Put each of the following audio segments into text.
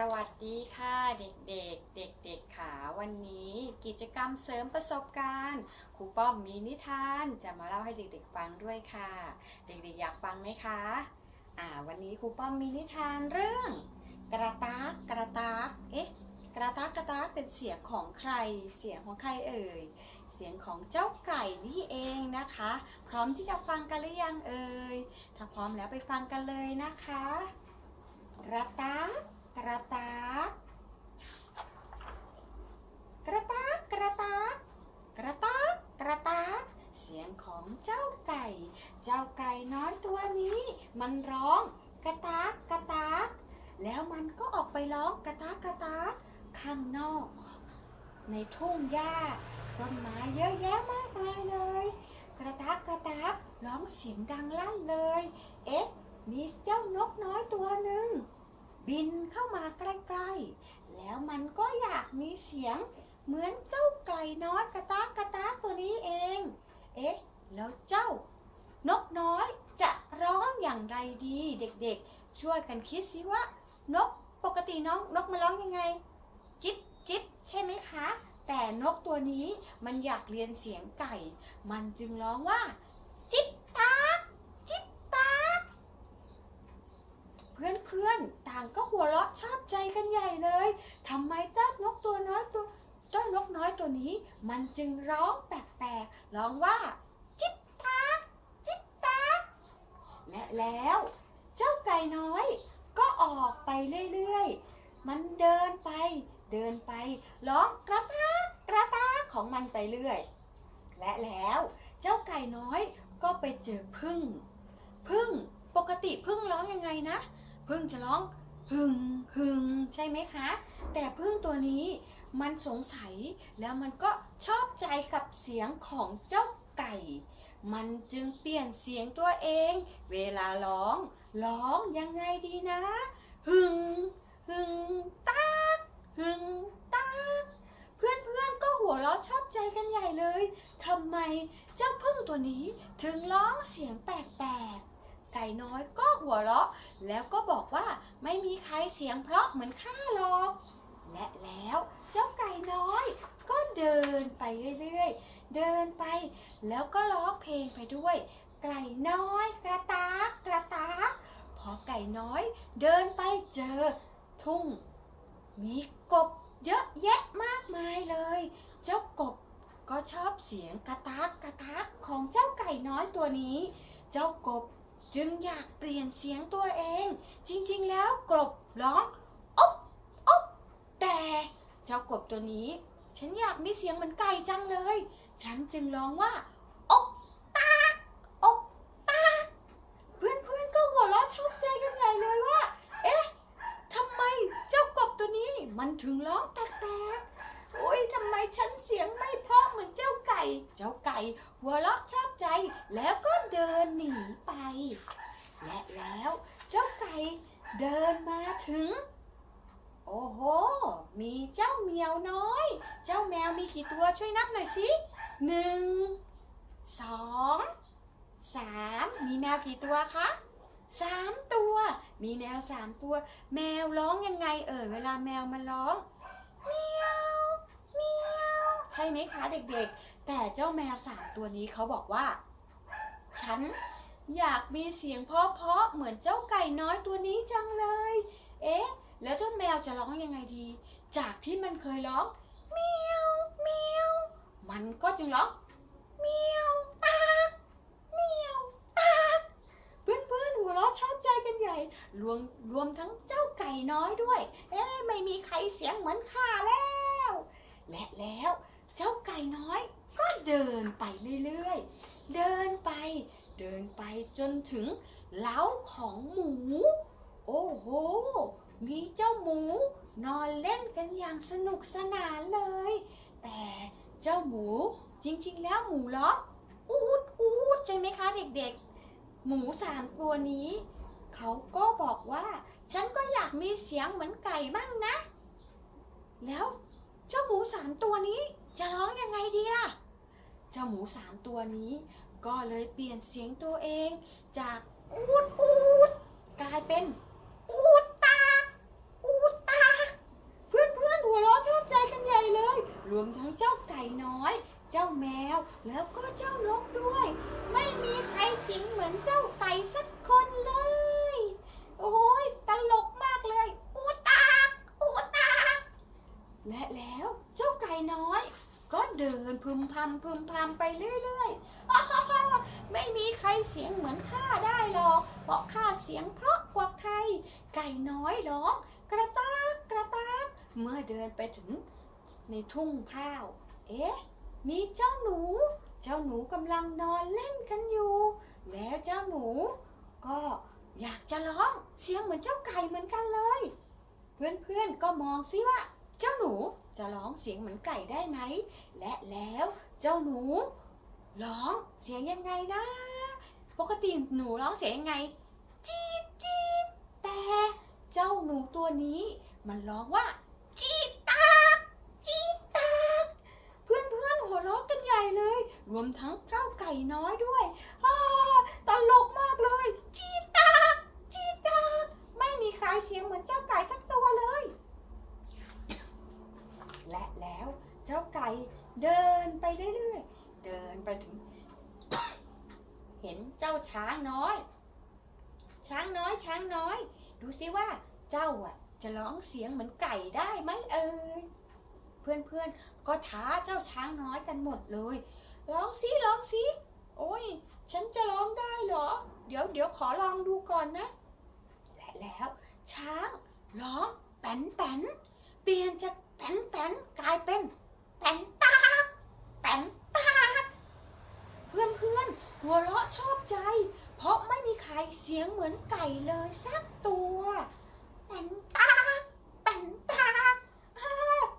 สวัสดีค่ะเด็กๆ เด็กๆค่ะวันนี้กิจกรรมเสริมประสบการณ์ครูป้อมมีนิทานจะมาเล่าให้เด็กๆฟังด้วยค่ะ เด็กๆอยากฟังไหมคะอ่าวันนี้ครูป้อมมีนิทานเรื่อง กระตากกระตากเอ๊ะกระตากกระตากเป็นเสียงของใคร เสียงของใครเอ่ยเสียงของเจ้าไก่นี่เองนะคะ พร้อมที่จะฟังกันหรือยังเอ่ยถ้าพร้อมแล้วไปฟังกันเลยนะคะ กระตาก กระตากกระตากกระตากกระตากกระตากเสียงของเจ้าไก่ เจ้าไก่น้อยตัวนี้ มันร้องกระตากกระตากแล้วมันก็ออกไปร้องกระตากกระตากข้างนอก ในทุ่งหญ้าต้นไม้เยอะแยะมากมายเลย กระตากกระตากร้องเสียงดังลั่นเลย เอ๊ะมีเจ้านกน้อย บินเข้ามาใกล้ๆ แล้วมันก็อยากมีเสียงเหมือนเจ้าไก่น้อยกระตากกระตากตัวนี้เอง เอ๊ะ แล้วเจ้านกน้อยจะร้องอย่างไรดีเด็กๆ ช่วยกันคิดสิว่า นกปกติน้องนกมันร้องยังไง จิ๊บจิ๊บใช่ไหมคะ แต่นกตัวนี้มันอยากเรียนเสียงไก่ มันจึงร้องว่า จิ๊บตากจิ๊บตาก เพื่อนๆ ต่างก็หัวเราะ ชอบใจกันใหญ่เลยทำไมเจ้านกตัวน้อยตัวเจ้านกน้อยตัวนี้ มันจึงร้องแปลกๆร้องว่า จิ๊บตาจิ๊บตาและแล้วเจ้าไก่น้อยก็ออกไปเรื่อยๆ มันเดินไป เดินไป ร้องกระตากระตาของมันไปเรื่อย และแล้วเจ้าไก่น้อยก็ไปเจอพึ่ง พึ่งปกติพึ่งร้องยังไงนะ พึ่งจะร้อง หึงหึงใช่ไหมคะ แต่พึ่งตัวนี้มันสงสัยแล้วมันก็ชอบใจกับเสียงของเจ้าไก่ มันจึงเปลี่ยนเสียงตัวเอง เวลาร้อง ร้องยังไงดีนะหึงหึงตากหึงตากเพื่อนเพื่อนก็หัวเราะชอบใจกันใหญ่เลยทำไมเจ้าพึ่งตัวนี้ถึงร้องเสียงแปลกๆ ไก่น้อยก็หัวเราะ แล้วก็บอกว่าไม่มีใครเสียงเพราะเหมือนข้าหรอก และแล้วเจ้าไก่น้อย ก็เดินไปเรื่อยๆ เดินไป แล้วก็ร้องเพลงไปด้วย ไก่น้อยกระตากกระตากพอไก่น้อย เดินไปเจอ ทุ่ง มีกบเยอะแยะมากมายเลย เจ้ากบก็ชอบเสียงกระตากกระตากของเจ้าไก่น้อยตัวนี้ เจ้ากบ จึงอยากเปลี่ยนเสียงตัวเอง จริงๆ แล้วกบร้องอ๊บอ๊บแต่เจ้ากบตัวนี้ ฉันอยากมีเสียงเหมือนไก่จังเลย ฉันจึงร้องว่าอ๊บตากอ๊บตากเพื่อนๆก็หัวเราะชอบใจกันใหญ่เลยว่า เอ๊ะทำไมเจ้ากบตัวนี้ มันถึงร้องแปลกๆโอ้ยทำไมฉันเสียงไม่เพราะเหมือน เจ้าไก่เจ้าไก่หัวเราะชอบใจแล้วก็เดินหนีไป และแล้วเจ้าไก่เดินมาถึง โอ้โห มีเจ้าเหมียวน้อย เจ้าแมวมีกี่ตัวช่วยนับหน่อยสิหนึ่งสองสามมีแมวกี่ตัวคะสามตัว มีแมวสามตัว แมวร้องยังไงเอ่ยเวลาแมวมันร้องเมียว ช่ไหมคะเด็กๆ แต่เจ้าแมวสามตัวนี้เขาบอกว่า ฉันอยากมีเสียงเพาะๆเหมือนเจ้าไก่น้อยตัวนี้จังเลย เอ๊ะ แล้วเจ้าแมวจะร้องยังไงดี จากที่มันเคยร้องเมียวเมียว มันก็จึงร้องเมียวตากเมียวตากเพื่อนๆหัวเราะชอบใจกันใหญ่ รวมรวมทั้งเจ้าไก่น้อยด้วย เอ๊ะไม่มีใครเสียงเหมือนข้าแล้ว และแล้ว เจ้าไก่น้อยก็เดินไปเรื่อยๆ เดินไป เดินไปจนถึงเล้าของหมู โอ้โห มีเจ้าหมูนอนเล่นกันอย่างสนุกสนานเลย แต่เจ้าหมูจริงๆ แล้วหมูร้ออูดอูดใช่ไหมคะเด็กๆ หมูสามตัวนี้ เขาก็บอกว่า ฉันก็อยากมีเสียงเหมือนไก่บ้างนะ แล้วเจ้าหมูสามตัวนี้ จะร้องยังไงดีล่ะ เจ้าหมูสามตัวนี้ ก็เลยเปลี่ยนเสียงตัวเองจากอูดอูดกลายเป็นอูดตาอูดตาเพื่อนเพื่อนหัวเราะชอบใจกันใหญ่เลย รวมทั้งเจ้าไก่น้อย เจ้าแมวแล้วก็เจ้านกด้วย ไม่มีใครสิงเหมือนเจ้าไก่สักคน ดินพึมพำพึมพำไปเรื่อยๆ ไม่มีใครเสียงเหมือนข้าได้หรอก เพราะข้าเสียงเพราะกว่าใคร ไก่น้อยร้องกระตากกระตากเมื่อเดินไปถึงในทุ่งข้าว เอ๊ะ มีเจ้าหนู เจ้าหนูกำลังนอนเล่นกันอยู่ แล้วเจ้าหนู ก็อยากจะร้องเสียงเหมือนเจ้าไก่เหมือนกันเลย เพื่อนๆก็มองซิว่า เจ้าหนูจะร้องเสียงเหมือนไก่ได้ไหม และแล้วเจ้าหนูร้องเสียงยังไงนะ ปกติหนูร้องเสียงยังไง จี๊ดจี๊ดแต่เจ้าหนูตัวนี้ มันร้องว่า จี๊ดตากจี๊ดตากเพื่อนเพื่อนๆหัวเราะกันใหญ่เลย รวมทั้งเจ้าไก่น้อยด้วยฮ่าตลกมากเลย จี๊ดตากจี๊ดตากไม่มีใครเสียงเหมือนเจ้าไก่สักตัวเลย และแล้ว เจ้าไก่เดินไปเรื่อยๆ เดินไปถึง เห็นเจ้าช้างน้อย ช้างน้อยช้างน้อย ดูสิว่าเจ้าอะ จะร้องเสียงเหมือนไก่ได้ไหมเอ่ยเพื่อนๆ ก็ท้าเจ้าช้างน้อยกันหมดเลย ร้องสิร้องสิโอ้ย ฉันจะร้องได้เหรอ เดี๋ยวเดี๋ยวขอลองดูก่อนนะ และแล้ว ช้างร้องแป้นแป้นเปลี่ยนจากแป้นแป้นกลายเป็น แป้นตากแป้นตากเพื่อนเพื่อนหัวเราะชอบใจ เพราะไม่มีใครเสียงเหมือนไก่เลยสักตัวแป้นตากแป้นตาก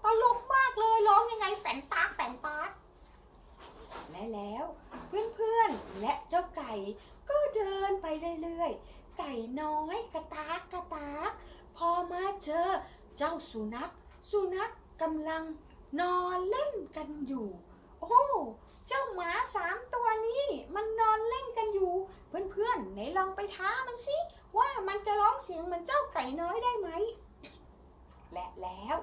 ตลกมากเลยร้องยังไงแป้นตากแป้นตากและแล้วเพื่อนๆและเจ้าไก่ก็เดินไปเรื่อยๆ ไก่น้อยกระตากกระตาก พอมาเจอเจ้าสุนัข สุนัขกำลัง นอนเล่นกันอยู่ โอ้เจ้าหมาสามตัวนี้ มันนอนเล่นกันอยู่ เพื่อนๆไหนลองไปท้ามันสิว่ามันจะร้องเสียงเหมือนเจ้าไก่น้อยได้ไหมและแล้ว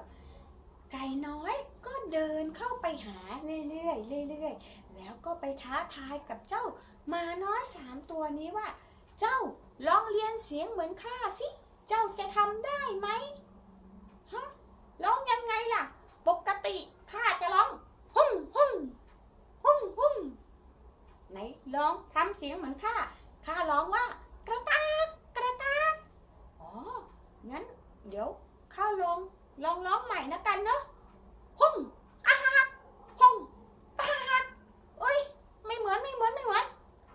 ไก่น้อยก็เดินเข้าไปหาเรื่อยๆเรื่อยๆ แล้วก็ไปท้าทายกับเจ้าหมาน้อยสามตัวนี้ว่า เจ้าลองเรียนเสียงเหมือนข้าสิ เจ้าจะทำได้ไหมฮะร้องยังไงล่ะ ปกติข้าจะร้องหุ่งหุ่งหุ่งหุ่งไหนลองทำเสียงเหมือนข้าข้าร้องว่ากระตากกระตากอ๋อ งั้น เดี๋ยวข้าลองลองร้องใหม่นะกันเนอะหุ่งอาฮักหุ่งอาฮักเอ้ย ไม่เหมือนไม่เหมือนไม่เหมือน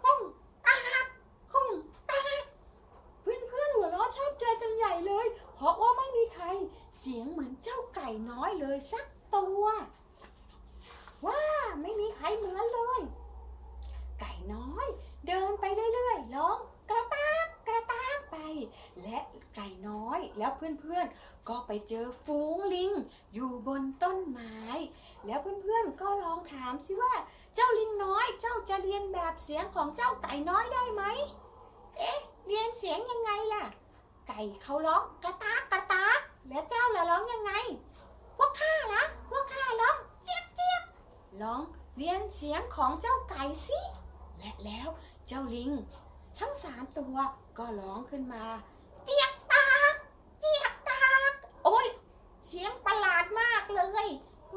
หุ่งอาฮักหุ่งอาฮักเพื่อนเพื่อนๆหัวเราะชอบใจกันใหญ่เลย เพราะว่าไม่มีใคร เสียงเหมือนเจ้าไก่น้อยเลยสักตัว ว้าไม่มีใครเหมือนเลย ไก่น้อย เดินไปเรื่อยๆร้องกระตากกระตากไป และไก่น้อย แล้วเพื่อนๆ ก็ไปเจอฝูงลิง อยู่บนต้นไม้ แล้วเพื่อนๆ ก็ลองถามสิว่า เจ้าลิงน้อย เจ้าจะเรียนแบบเสียงของเจ้าไก่น้อยได้ไหม เอ๊ะ เรียนเสียงยังไงล่ะ ไก่เขาร้องกระตากกระตากแล้วเจ้าล่ะร้องยังไง พวกข้านะพวกข้าร้องเจี๊ยบเจี๊ยบร้องเรียนเสียงของเจ้าไก่สิ และแล้วเจ้าลิง ทั้งสามตัวก็ร้องขึ้นมา เจี๊ยบตากเจี๊ยบตาก โอ้ย เสียงประหลาดมากเลย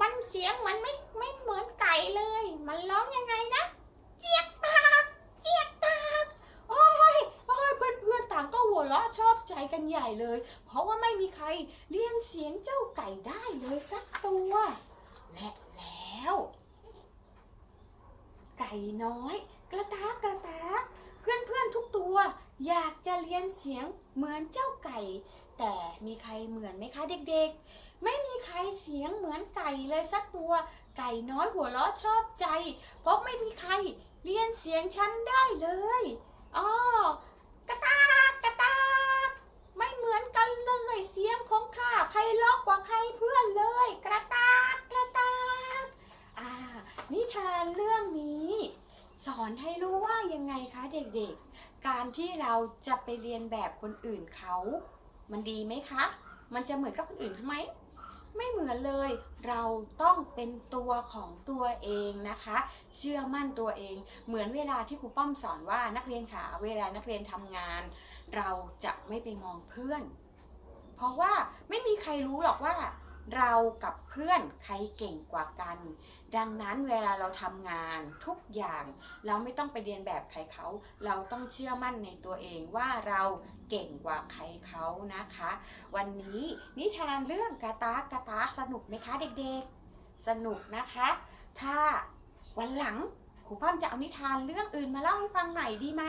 มันเสียงเหมือนไม่ไม่เหมือนไก่เลย มันร้องยังไงนะ เจี๊ยบตากเจี๊ยบตากโอ้ยโอ้ยเพื่อนๆต่างก็หัวเราะชอบใจกันใหญ่เลย เพราะว่าไม่มีใครเรียนเสียงเจ้าไก่ได้เลยสักตัวและแล้ว ไก่น้อย กระตากกระตาก เพื่อนๆทุกตัว อยากจะเรียนเสียงเหมือนเจ้าไก่ แต่มีใครเหมือนไหมคะเด็กๆ ไม่มีใครเสียงเหมือนไก่เลยสักตัว ไก่น้อยหัวเราะชอบใจ เพราะไม่มีใครเรียนเสียงฉันได้เลยอ๋อกระตากกระตากไม่เหมือนกันเลยเสียงของข้าไพเราะกว่าใครเพื่อนเลย กระตากกระตากอ่า นิทานเรื่องนี้ สอนให้รู้ว่ายังไงคะเด็กๆ การที่เราจะไปเรียนแบบคนอื่นเขา มันดีไหมคะ มันจะเหมือนกับคนอื่นไหม ไม่เหมือนเลย เราต้องเป็นตัวของตัวเองนะคะ เชื่อมั่นตัวเอง เหมือนเวลาที่ครูป้อมสอนว่านักเรียนขาเวลานักเรียนทำงาน เราจะไม่ไปมองเพื่อน เพราะว่าไม่มีใครรู้หรอกว่า เรากับเพื่อนใครเก่งกว่ากัน ดังนั้นเวลาเราทำงานทุกอย่างเราไม่ต้องไปเรียนแบบใครเขา เราต้องเชื่อมั่นในตัวเองว่าเราเก่งกว่าใครเขานะคะ วันนี้นิทานเรื่องกาตากกาตากสนุกไหมคะเด็กๆ สนุกนะคะ ถ้าวันหลังครูป้อมจะเอานิทานเรื่องอื่นมาเล่าให้ฟังใหม่ดีไหม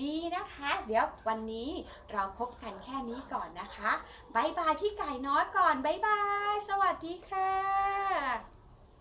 ดีนะคะ เดี๋ยววันนี้เราพบกันแค่นี้ก่อนนะคะบายบายพี่ไก่น้อยก่อนบายบาย สวัสดีค่ะ